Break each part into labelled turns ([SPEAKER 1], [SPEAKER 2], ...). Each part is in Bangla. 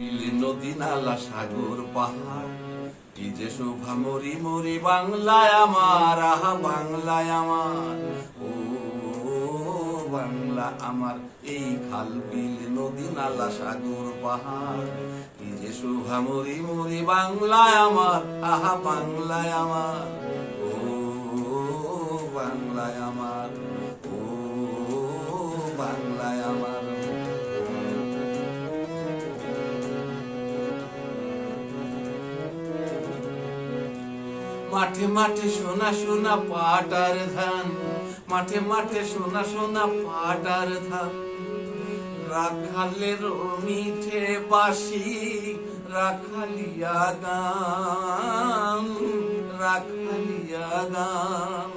[SPEAKER 1] নদী নালা, সাগর, পাহাড়। কি যে শোভা, মরি মরি, বাংলায় আমার, আহা, বাংলায় আমার। ও, বাংলা আমার, এই খাল, বিল, নদী নালা, সাগর, পাহাড়। কি যে শোভা, মরি মরি, বাংলায় আমার, আহা, বাংলায় আমার। মাঠে মাঠে সোনা সোনা পাটার ধান। মাঠে মাঠে সোনা সোনা পাটার ধান। রাখালের মিঠে বাসি রাখালিয়া গান রাখালিয়া গান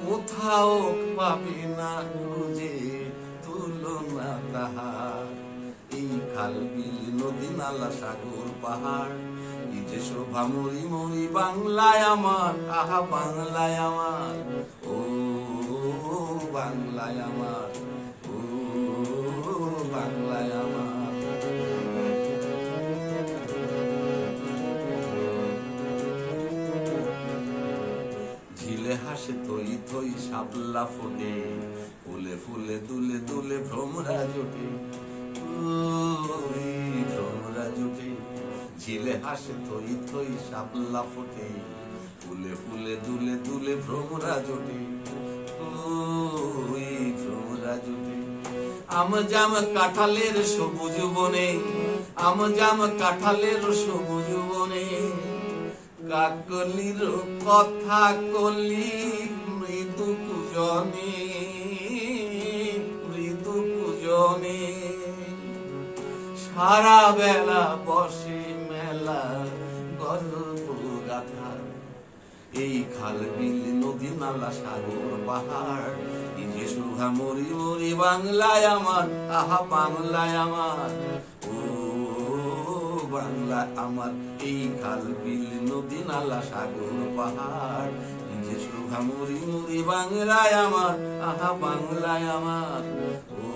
[SPEAKER 1] কোথাও পাবে না খুঁজে তুলনা তাহার। এই খাল বিল, নদী, নালা, সাগর, পাহাড় যে শোভা মরি মরি বাংলায় আমার, আহা বাংলায় আমার, ও বাংলায় আমার, ও বাংলায় আমার। ঝিলে হাসে থই থই শাপলা ফোটে, ফুলে ফুলে দুলে দুলে ভ্রমরা জোটে। ঝিলে হাসে থই থই শাপলা ফোটে। ফুলে ফুলে দুলে দুলে ভ্রমরা জোটে। ভ্রমরা জোটে। আম জাম কাঁঠালের সবুজ বনে, আম জাম কাঁঠালের সবুজ বনে। কাকলির কথা কলি মৃদু কুজনে। সারা বেলা বসে মেলা গল্প গাথা এই খাল বিল নদী নালা সাগর পাহাড়, এই যে শোভা মরি মরি বাংলায় আমার, আহা বাংলায় আমার। ও বাংলা আমার এই খাল বিল নদী নালা সাগর পাহাড়, এই যে শোভা মরি মরি বাংলায় আমার, আহা বাংলায় আমার। ও